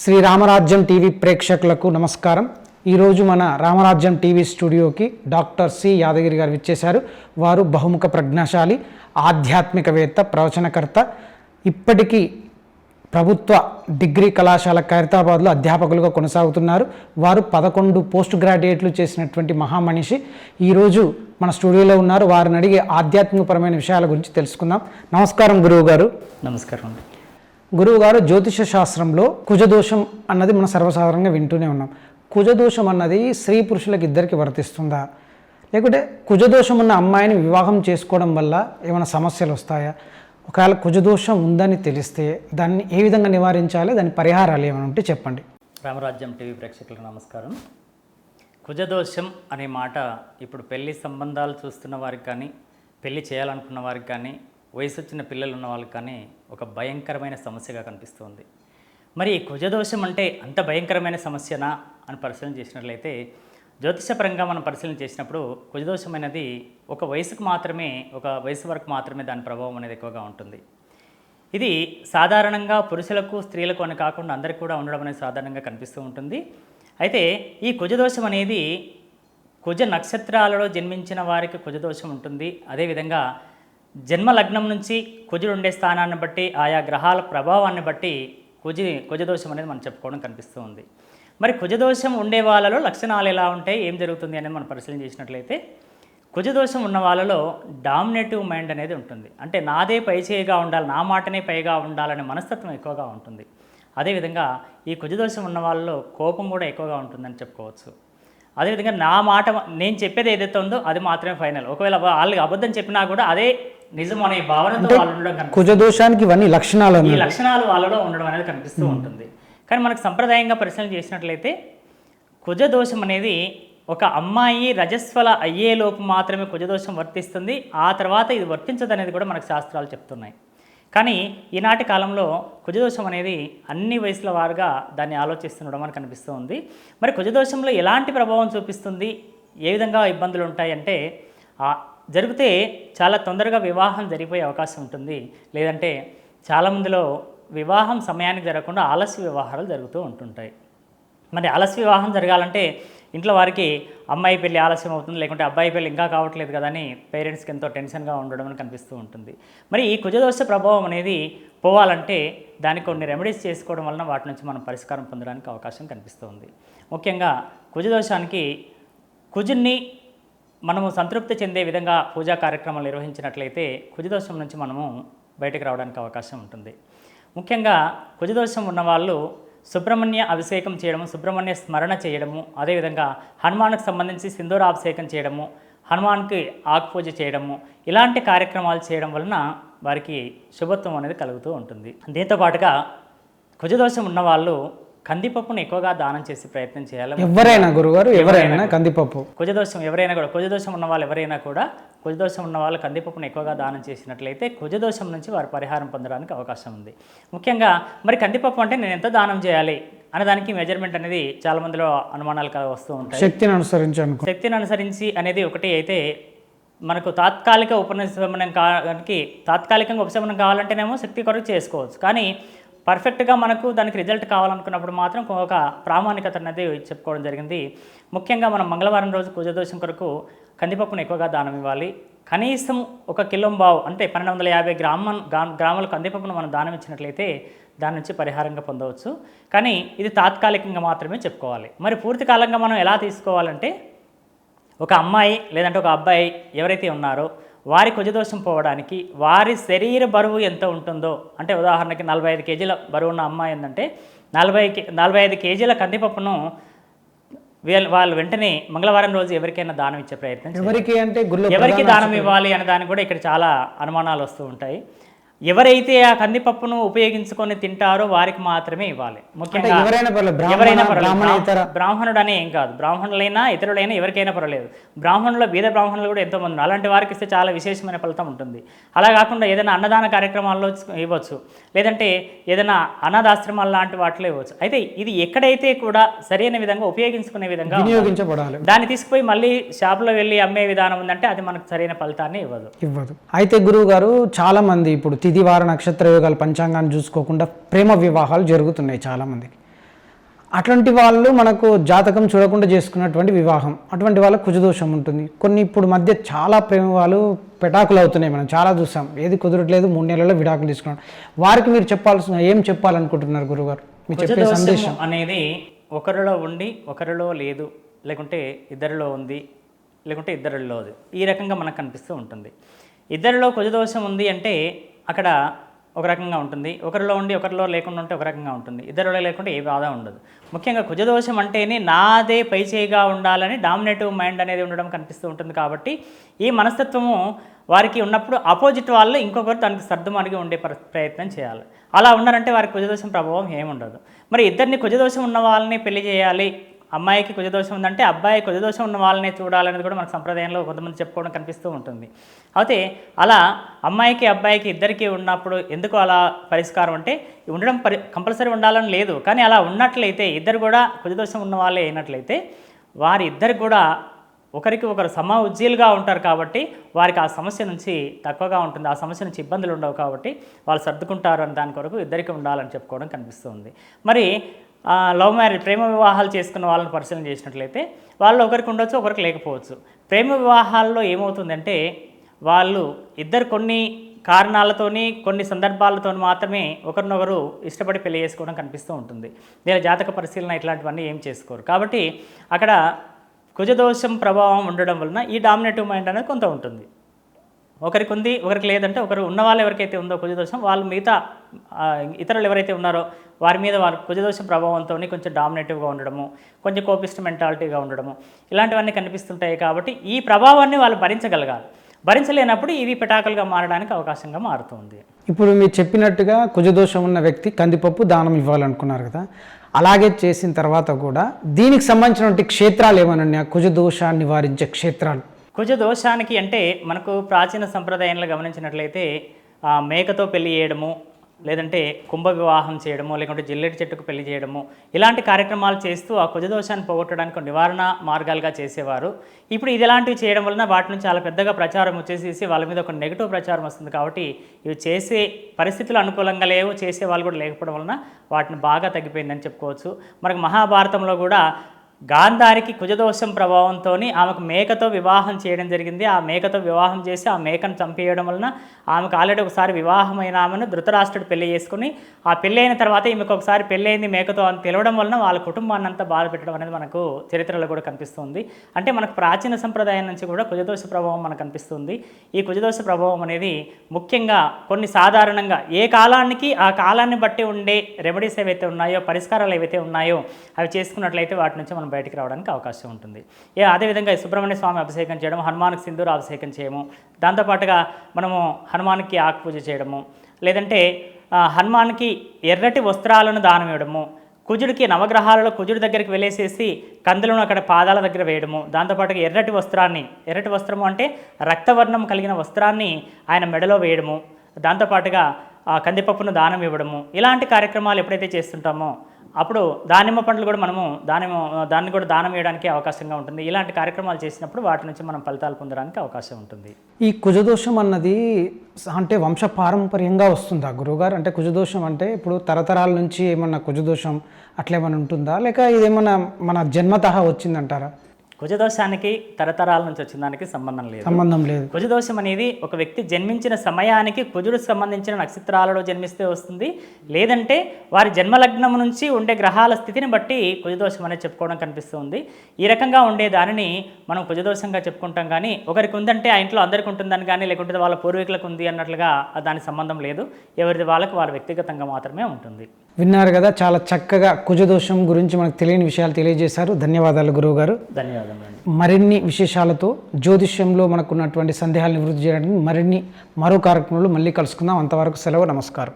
శ్రీ రామరాజ్యం TV ప్రేక్షకులకు నమస్కారం. ఈరోజు మన రామరాజ్యం టీవీ స్టూడియోకి డాక్టర్ సి యాదగిరి గారు విచ్చేశారు. వారు బహుముఖ ప్రజ్ఞాశాలి ఆధ్యాత్మికవేత్త ప్రవచనకర్త. ఇప్పటికీ ప్రభుత్వ డిగ్రీ కళాశాల ఖైరతాబాద్లో అధ్యాపకులుగా కొనసాగుతున్నారు. వారు పదకొండు పోస్ట్ గ్రాడ్యుయేట్లు చేసినటువంటి మహామనిషి. ఈరోజు మన స్టూడియోలో ఉన్నారు. వారిని అడిగే ఆధ్యాత్మికపరమైన విషయాల గురించి తెలుసుకుందాం. నమస్కారం గురువు గారు నమస్కారం గురువుగారు జ్యోతిష శాస్త్రంలో కుజదోషం అన్నది మనం సర్వసాధారణంగా వింటూనే ఉన్నాం. కుజదోషం అన్నది స్త్రీ పురుషులకు ఇద్దరికి వర్తిస్తుందా? లేకుంటే కుజదోషం ఉన్న అమ్మాయిని వివాహం చేసుకోవడం వల్ల ఏమైనా సమస్యలు వస్తాయా? ఒకవేళ కుజదోషం ఉందని తెలిస్తే దాన్ని ఏ విధంగా నివారించాలి? దాని పరిహారాలు ఏమైనా ఉంటే చెప్పండి. రామరాజ్యం టీవీ ప్రేక్షకులకు నమస్కారం. కుజదోషం అనే మాట ఇప్పుడు పెళ్ళి సంబంధాలు చూస్తున్న వారికి కానీ పెళ్ళి చేయాలనుకున్న వారికి కానీ వయసు వచ్చిన పిల్లలు ఉన్న వాళ్ళకి కానీ ఒక భయంకరమైన సమస్యగా కనిపిస్తుంది. మరి ఈ కుజదోషం అంటే అంత భయంకరమైన సమస్యనా అని పరిశీలన చేసినట్లయితే జ్యోతిషపరంగా మనం పరిశీలన చేసినప్పుడు కుజదోషం అనేది ఒక వయసుకు మాత్రమే ఒక వయసు వరకు మాత్రమే దాని ప్రభావం అనేది ఎక్కువగా ఉంటుంది. ఇది సాధారణంగా పురుషులకు స్త్రీలకు అని కాకుండా అందరికీ కూడా ఉండడం అనేది సాధారణంగా కనిపిస్తూ ఉంటుంది. అయితే ఈ కుజదోషం అనేది కుజ నక్షత్రాలలో జన్మించిన వారికి కుజదోషం ఉంటుంది. అదేవిధంగా జన్మ లగ్నం నుంచి కుజుడు ఉండే స్థానాన్ని బట్టి ఆయా గ్రహాల ప్రభావాన్ని బట్టి కుజి కుజదోషం అనేది మనం చెప్పుకోవడం కనిపిస్తూ ఉంది. మరి కుజదోషం ఉండే వాళ్ళలో లక్షణాలు ఎలా ఉంటాయి? ఏం జరుగుతుంది అనేది మనం పరిశీలన చేసినట్లయితే కుజదోషం ఉన్న వాళ్ళలో డామినేటివ్ మైండ్ అనేది ఉంటుంది. అంటే నాదే పైచేయిగా ఉండాలి నా మాటనే పైగా ఉండాలనే మనస్తత్వం ఎక్కువగా ఉంటుంది. అదేవిధంగా ఈ కుజదోషం ఉన్న వాళ్ళలో కోపం కూడా ఎక్కువగా ఉంటుందని చెప్పుకోవచ్చు. అదేవిధంగా నా మాట నేను చెప్పేది ఏదైతే ఉందో అది మాత్రమే ఫైనల్. ఒకవేళ వాళ్ళకి అబద్ధం చెప్పినా కూడా అదే నిజం అనే భావనతో వాళ్ళు ఉండడం. కుజదోషానికి ఇవన్నీ లక్షణాలు ఈ. లక్షణాలు వాళ్ళలో ఉండడం అనేది కనిపిస్తూ ఉంటుంది. కానీ మనకు సంప్రదాయంగా పరిశీలన చేసినట్లయితే కుజదోషం అనేది ఒక అమ్మాయి రజస్వల అయ్యేలోపు మాత్రమే కుజదోషం వర్తిస్తుంది. ఆ తర్వాత ఇది వర్తించదనేది కూడా మనకు శాస్త్రాలు చెప్తున్నాయి. కానీ ఈనాటి కాలంలో కుజదోషం అనేది అన్ని వయసుల వారుగా దాన్ని ఆలోచిస్తుండడం మనకు కనిపిస్తూ ఉంది. మరి కుజదోషంలో ఎలాంటి ప్రభావం చూపిస్తుంది? ఏ విధంగా ఇబ్బందులు ఉంటాయంటే జరిగితే చాలా తొందరగా వివాహం జరిగిపోయే అవకాశం ఉంటుంది. లేదంటే చాలామందిలో వివాహం సమయానికి జరగకుండా ఆలస్య వివాహాలు జరుగుతూ ఉంటుంటాయి. మరి ఆలస్య వివాహం జరగాలంటే ఇంట్లో వారికి అమ్మాయి పెళ్ళి ఆలస్యం అవుతుంది లేకుంటే అబ్బాయి పెళ్ళి ఇంకా కావట్లేదు కదా అని పేరెంట్స్కి ఎంతో టెన్షన్గా ఉండడం అని కనిపిస్తూ ఉంటుంది. మరి ఈ కుజదోష ప్రభావం అనేది పోవాలంటే దానికి కొన్ని రెమెడీస్ చేసుకోవడం వలన వాటి నుంచి మనం పరిష్కారం పొందడానికి అవకాశం కనిపిస్తుంది ముఖ్యంగా కుజదోషానికి కుజున్ని మనము సంతృప్తి చెందే విధంగా పూజా కార్యక్రమాలు నిర్వహించినట్లయితే కుజదోషం నుంచి మనము బయటకు రావడానికి అవకాశం ఉంటుంది. ముఖ్యంగా కుజదోషం ఉన్నవాళ్ళు సుబ్రహ్మణ్య అభిషేకం చేయడము సుబ్రహ్మణ్య స్మరణ చేయడము అదేవిధంగా హనుమాన్కి సంబంధించి సింధూరాభిషేకం చేయడము హనుమాన్కి ఆకుపూజ చేయడము ఇలాంటి కార్యక్రమాలు చేయడం వలన వారికి శుభత్వం అనేది కలుగుతూ ఉంటుంది. దీంతో పాటుగా కుజదోషం ఉన్నవాళ్ళు కందిపప్పును ఎక్కువగా దానం చేసే ప్రయత్నం చేయాలి. ఎవరైనా గురుగారు ఎవరైనా కందిపప్పు. కుజదోషం ఎవరైనా కూడా కుజదోషం ఉన్న వాళ్ళు ఎవరైనా కూడా కుజదోషం ఉన్న వాళ్ళు కందిపప్పును ఎక్కువగా దానం చేసినట్లయితే కుజదోషం నుంచి వారు పరిహారం పొందడానికి అవకాశం ఉంది. ముఖ్యంగా మరి కందిపప్పు అంటే నేను ఎంత దానం చేయాలి అనే దానికి మెజర్మెంట్ అనేది చాలా మందిలో అనుమానాలు వస్తూ ఉంటాయి. శక్తిని అనుసరించి శక్తిని అనుసరించి అనేది ఒకటి అయితే మనకు తాత్కాలిక ఉపశమనం కావడానికి తాత్కాలికంగా ఉపశమనం కావాలంటేనేమో శక్తి కొరకు చేసుకోవచ్చు. కానీ పర్ఫెక్ట్గా మనకు దానికి రిజల్ట్ కావాలనుకున్నప్పుడు మాత్రం ఒక ప్రామాణికత అనేది చెప్పుకోవడం జరిగింది. ముఖ్యంగా మనం మంగళవారం రోజు కుజదోషం కొరకు కందిపప్పును ఎక్కువగా దానం ఇవ్వాలి. కనీసం ఒక కిలోంబావు అంటే పన్నెండు వందల యాభై గ్రామ గ్రా- గ్రాముల కందిపప్పును మనం దానం ఇచ్చినట్లయితే దాని నుంచి పరిహారంగా పొందవచ్చు. కానీ ఇది తాత్కాలికంగా మాత్రమే చెప్పుకోవాలి. మరి పూర్తి కాలంగా మనం ఎలా తీసుకోవాలంటే ఒక అమ్మాయి లేదంటే ఒక అబ్బాయి ఎవరైతే ఉన్నారో వారి కుజదోషం పోవడానికి వారి శరీర బరువు ఎంత ఉంటుందో అంటే ఉదాహరణకి నలభై ఐదు కేజీల బరువు ఉన్న అమ్మాయి ఏంటంటే నలభై కే నలభై ఐదు కేజీల కందిపప్పును వీళ్ళు వాళ్ళు వెంటనే మంగళవారం రోజు ఎవరికైనా దానం ఇచ్చే ప్రయత్నం. ఎవరికి అంటే ఎవరికి దానం ఇవ్వాలి అనే దానికి కూడా ఇక్కడ చాలా అనుమానాలు వస్తూ ఉంటాయి ఎవరైతే ఆ కందిపప్పును ఉపయోగించుకొని తింటారో వారికి మాత్రమే ఇవ్వాలి. ముఖ్యంగా ఎవరైనా పర్వాలేదు. బ్రాహ్మణుడు అనే ఏం కాదు. బ్రాహ్మణులైనా ఇతరులైనా ఎవరికైనా పర్వాలేదు బ్రాహ్మణుల బీద బ్రాహ్మణులు కూడా ఎంతో మంది. అలాంటి వారికి ఇస్తే చాలా విశేషమైన ఫలితం ఉంటుంది. అలా కాకుండా ఏదైనా అన్నదాన కార్యక్రమాల్లో ఇవ్వచ్చు. లేదంటే ఏదైనా అనాథాశ్రమాలు లాంటి వాటిలో ఇవ్వచ్చు. అయితే ఇది ఎక్కడైతే కూడా సరైన విధంగా ఉపయోగించుకునే విధంగా ఉండాలి. వినియోగించబడాలి. దాన్ని తీసుకుపోయి మళ్ళీ షాపులో వెళ్ళి అమ్మే విధానం ఉందంటే అది మనకు సరైన ఫలితాన్ని ఇవ్వదు. ఇవ్వదు. అయితే గురువు గారు చాలా మంది ఇప్పుడు తిథి వార నక్షత్ర యోగాలు పంచాంగాన్ని చూసుకోకుండా ప్రేమ వివాహాలు జరుగుతున్నాయి చాలా మందికి అటువంటి వాళ్ళు మనకు జాతకం చూడకుండా చేసుకున్నటువంటి వివాహం అటువంటి వాళ్ళకు కుజదోషం ఉంటుంది. కొన్ని ఇప్పుడు మధ్య చాలా ప్రేమ వాళ్ళు పెటాకులు అవుతున్నాయి మనం చాలా చూసాం. ఏది కుదరట్లేదు మూడు నెలల్లో విడాకులు తీసుకున్నాం. వారికి మీరు చెప్పాల్సిన ఏం చెప్పాలనుకుంటున్నారు గురుగారు? మీరు చెప్పే సందేశం. అనేది ఒకరిలో ఉండి ఒకరిలో లేదు లేకుంటే ఇద్దరిలో ఉంది లేకుంటే ఇద్దరిలో ఈ రకంగా మనకు కనిపిస్తూ ఉంటుంది. ఇద్దరిలో కుజదోషం ఉంది అంటే అక్కడ ఒక రకంగా ఉంటుంది. ఒకరిలో ఉండి ఒకరిలో లేకుండా ఉంటే ఒక రకంగా ఉంటుంది. ఇద్దరిలో లేకుండా ఏ బాధ ఉండదు. ముఖ్యంగా కుజదోషం అంటేనే నాదే పైచేయిగా ఉండాలని డామినేటివ్ మైండ్ అనేది ఉండడం కనిపిస్తూ ఉంటుంది కాబట్టి ఈ మనస్తత్వము వారికి ఉన్నప్పుడు ఆపోజిట్ వాళ్ళు ఇంకొకరు దానికి సర్దుమణిగి ఉండే ప్రయత్నం చేయాలి. అలా ఉన్నారంటే వారికి కుజదోషం ప్రభావం ఏముండదు. మరి ఇద్దరిని కుజదోషం ఉన్న వాళ్ళని పెళ్ళి చేయాలి అమ్మాయికి కుజదోషం ఉందంటే అబ్బాయి కుజదోషం ఉన్న వాళ్ళనే చూడాలనేది కూడా మన సంప్రదాయంలో కొంతమంది చెప్పుకోవడం కనిపిస్తూ ఉంటుంది. అయితే అలా అమ్మాయికి అబ్బాయికి ఇద్దరికి ఉన్నప్పుడు ఎందుకు అలా పరిష్కారం అంటే ఉండడం పరి కంపల్సరీ ఉండాలని లేదు. కానీ అలా ఉన్నట్లయితే ఇద్దరు కూడా కుజదోషం ఉన్న వాళ్ళే అయినట్లయితే వారి ఇద్దరు కూడా ఒకరికి ఒకరు సమ ఉజ్జీలుగా ఉంటారు కాబట్టి వారికి ఆ సమస్య నుంచి తక్కువగా ఉంటుంది. ఆ సమస్య నుంచి ఇబ్బందులు ఉండవు కాబట్టి వాళ్ళు సర్దుకుంటారు అని దాని కొరకు ఇద్దరికి ఉండాలని చెప్పుకోవడం కనిపిస్తుంది మరి లవ్ మ్యారేజ్ ప్రేమ వివాహాలు చేసుకున్న వాళ్ళని పరిశీలన చేసినట్లయితే వాళ్ళు ఒకరికి ఉండొచ్చు ఒకరికి లేకపోవచ్చు. ప్రేమ వివాహాల్లో ఏమవుతుందంటే వాళ్ళు ఇద్దరు కొన్ని కారణాలతోని కొన్ని సందర్భాలతో మాత్రమే ఒకరినొకరు ఇష్టపడి పెళ్ళి చేసుకోవడం కనిపిస్తూ ఉంటుంది. దీని జాతక పరిశీలన ఇట్లాంటివన్నీ ఏం చేసుకోరు. కాబట్టి అక్కడ కుజదోషం ప్రభావం ఉండడం వలన ఈ డామినేటివ్ మైండ్ అనేది కొంత ఉంటుంది. ఒకరికి ఉంది ఒకరికి లేదంటే ఒకరు ఉన్న వాళ్ళు ఎవరికైతే ఉందో కుజదోషం వాళ్ళు మిగతా ఇతరులు ఎవరైతే ఉన్నారో వారి మీద వారి కుజదోషం ప్రభావంతో కొంచెం డామినేటివ్గా ఉండడము కొంచెం కోపిస్ట్ మెంటాలిటీగా ఉండడము ఇలాంటివన్నీ కనిపిస్తుంటాయి కాబట్టి ఈ ప్రభావాన్ని వాళ్ళు భరించగలగాలి. భరించలేనప్పుడు ఇవి పిటాకులుగా మారడానికి అవకాశంగా మారుతుంది. ఇప్పుడు మీరు చెప్పినట్టుగా కుజదోషం ఉన్న వ్యక్తి కందిపప్పు దానం ఇవ్వాలనుకున్నారు కదా అలాగే చేసిన తర్వాత కూడా దీనికి సంబంధించినటువంటి క్షేత్రాలు ఏమైనా ఉన్నాయా? కుజదోషాన్ని నివారించే క్షేత్రాలు. కుజ దోషానికి అంటే మనకు ప్రాచీన సంప్రదాయంలో గమనించినట్లయితే మేకతో పెళ్ళి చేయడము లేదంటే కుంభ వివాహం చేయడము లేకుంటే జిల్లెటి చెట్టుకు పెళ్ళి చేయడము ఇలాంటి కార్యక్రమాలు చేస్తూ ఆ కుజదోషాన్ని పోగొట్టడానికి ఒక నివారణ మార్గాలుగా చేసేవారు. ఇప్పుడు ఇది ఇలాంటివి చేయడం వలన వాటి నుంచి చాలా పెద్దగా ప్రచారం వచ్చేసేసి వాళ్ళ మీద ఒక నెగిటివ్ ప్రచారం వస్తుంది కాబట్టి ఇవి చేసే పరిస్థితులు అనుకూలంగా లేవు చేసే వాళ్ళు కూడా లేకపోవడం వలన వాటిని బాగా తగ్గిపోయిందని చెప్పుకోవచ్చు. మనకు మహాభారతంలో కూడా గాంధారికి కుజదోషం ప్రభావంతో ఆమెకు మేకతో వివాహం చేయడం జరిగింది. ఆ మేకతో వివాహం చేసి ఆ మేకను చంపేయడం వలన ఆమెకు ఆల్రెడీ ఒకసారి వివాహమైన ఆమెను ధృతరాష్ట్రుడు పెళ్ళి చేసుకుని ఆ పెళ్ళి అయిన తర్వాత ఈమెకు ఒకసారి పెళ్ళయింది మేకతో అని తెలవడం వలన వాళ్ళ కుటుంబాన్ని అంతా బాధ పెట్టడం అనేది మనకు చరిత్రలో కూడా కనిపిస్తుంది. అంటే మనకు ప్రాచీన సంప్రదాయం నుంచి కూడా కుజదోష ప్రభావం మనకు కనిపిస్తుంది. ఈ కుజదోష ప్రభావం అనేది ముఖ్యంగా కొన్ని సాధారణంగా ఏ కాలానికి ఆ కాలాన్ని బట్టి ఉండే రెమెడీస్ ఏవైతే ఉన్నాయో పరిష్కారాలు ఏవైతే ఉన్నాయో అవి చేసుకున్నట్లయితే వాటి నుంచి మనం బయటికి రావడానికి అవకాశం ఉంటుంది. ఏ అదేవిధంగా సుబ్రహ్మణ్య స్వామి అభిషేకం చేయడం హనుమానికి సింధూర అభిషేకం చేయము దాంతోపాటుగా మనము హనుమానికి ఆకు పూజ చేయడము లేదంటే హనుమాన్కి ఎర్రటి వస్త్రాలను దానం ఇవ్వడము కుజుడికి నవగ్రహాలలో కుజుడి దగ్గరికి వెళ్ళేసేసి కందులను అక్కడ పాదాల దగ్గర వేయడము దాంతోపాటుగా ఎర్రటి వస్త్రాన్ని ఎర్రటి వస్త్రము అంటే రక్తవర్ణం కలిగిన వస్త్రాన్ని ఆయన మెడలో వేయడము దాంతోపాటుగా కందిపప్పును దానం ఇవ్వడము ఇలాంటి కార్యక్రమాలు ఎప్పుడైతే చేస్తుంటామో అప్పుడు దానిమ్మ పండ్లు కూడా మనము దానిమ్మ దాన్ని కూడా దానం వేయడానికి అవకాశంగా ఉంటుంది. ఇలాంటి కార్యక్రమాలు చేసినప్పుడు వాటి నుంచి మనం ఫలితాలు పొందడానికి అవకాశం ఉంటుంది. ఈ కుజదోషం అన్నది అంటే వంశ పారంపర్యంగా వస్తుందా గురువుగారు? అంటే కుజదోషం అంటే ఇప్పుడు తరతరాల నుంచి ఏమన్నా కుజదోషం అట్లేమన్నా ఉంటుందా? లేక ఇదేమన్నా మన జన్మతహ వచ్చిందంటారా? కుజదోషానికి తరతరాల నుంచి వచ్చిన దానికి సంబంధం లేదు. సంబంధం లేదు. కుజదోషం అనేది ఒక వ్యక్తి జన్మించిన సమయానికి కుజుడికి సంబంధించిన నక్షత్రాలలో జన్మిస్తే వస్తుంది. లేదంటే వారి జన్మలగ్నం నుంచి ఉండే గ్రహాల స్థితిని బట్టి కుజదోషం అనేది చెప్పుకోవడం కనిపిస్తుంది. ఈ రకంగా ఉండే దానిని మనం కుజదోషంగా చెప్పుకుంటాం కానీ ఒకరికి ఉందంటే ఆ ఇంట్లో అందరికీ ఉంటుందని కానీ లేకుంటే వాళ్ళ పూర్వీకులకు ఉంది అన్నట్లుగా దాని సంబంధం లేదు. ఎవరిది వాళ్ళకి వాళ్ళ వ్యక్తిగతంగా మాత్రమే ఉంటుంది. విన్నారు కదా చాలా చక్కగా కుజదోషం గురించి మనకు తెలియని విషయాలు తెలియజేశారు. ధన్యవాదాలు గురువుగారు. ధన్యవాదములు మరిన్ని విశేషాలతో జ్యోతిష్యంలో మనకున్నటువంటి సందేహాలు నివృత్తి చేయడానికి మరిన్ని మరో కార్యక్రమంలో మళ్ళీ కలుసుకుందాం. అంతవరకు సెలవు నమస్కారం.